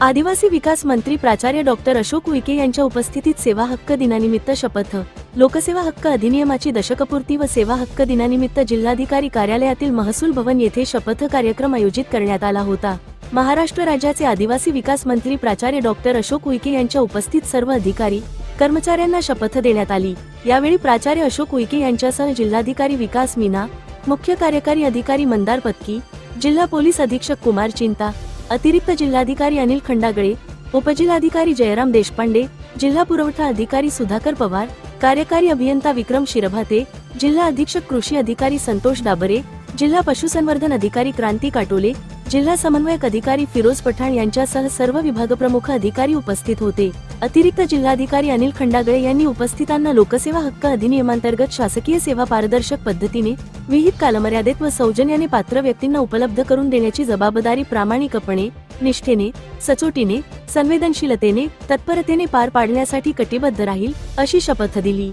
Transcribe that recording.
आदिवासी विकास मंत्री प्राचार्य डॉक्टर अशोक विके यांच्या उपस्थितीत सेवा हक्क दिनानिमित्त शपथ. लोकसेवा हक्क अधिनियमाची दशकपूर्ती व सेवा हक्क दिनानिमित्त जिल्हाधिकारी कार्यालयातील महसूल भवन येथे शपथ कार्यक्रम आयोजित करण्यात आला होता. महाराष्ट्र राज्याचे आदिवासी विकास मंत्री प्राचार्य डॉक्टर अशोक उईके यांच्या उपस्थित सर्व अधिकारी कर्मचाऱ्यांना शपथ देण्यात आली. यावेळी प्राचार्य अशोक उईके यांच्यासह जिल्हाधिकारी विकास मीना मुख्य कार्यकारी अधिकारी मंदार पत्की जिल्हा पोलीस अधीक्षक कुमार चिंता अतिरिक्त जिल्हाधिकारी अनिल खंडागळे उपजिल्हाधिकारी जयराम देशपांडे जिल्हा पुरवठा अधिकारी सुधाकर पवार कार्यकारी अभियंता विक्रम शिरभाते जिल्हा अधीक्षक कृषी अधिकारी संतोष डाबरे जिल्हा पशुसंवर्धन अधिकारी क्रांती काटोले जिल्हा समन्वयक अधिकारी फिरोज पठाण यांच्यासह सर्व विभागप्रमुख अधिकारी उपस्थित होते. अतिरिक्त जिल्हाधिकारी अनिल खंडागळे यांनी उपस्थितांना लोकसेवा हक्क अधिनियमांतर्गत शासकीय सेवा पारदर्शक पद्धतीने विहित कालमर्यादेत व सौजन्याने पात्र व्यक्तींना उपलब्ध करून देण्याची जबाबदारी प्रामाणिकपणे निष्ठेने सचोटीने संवेदनशीलतेने तत्परतेने पार पाडण्यासाठी कटिबद्ध राहील अशी शपथ दिली.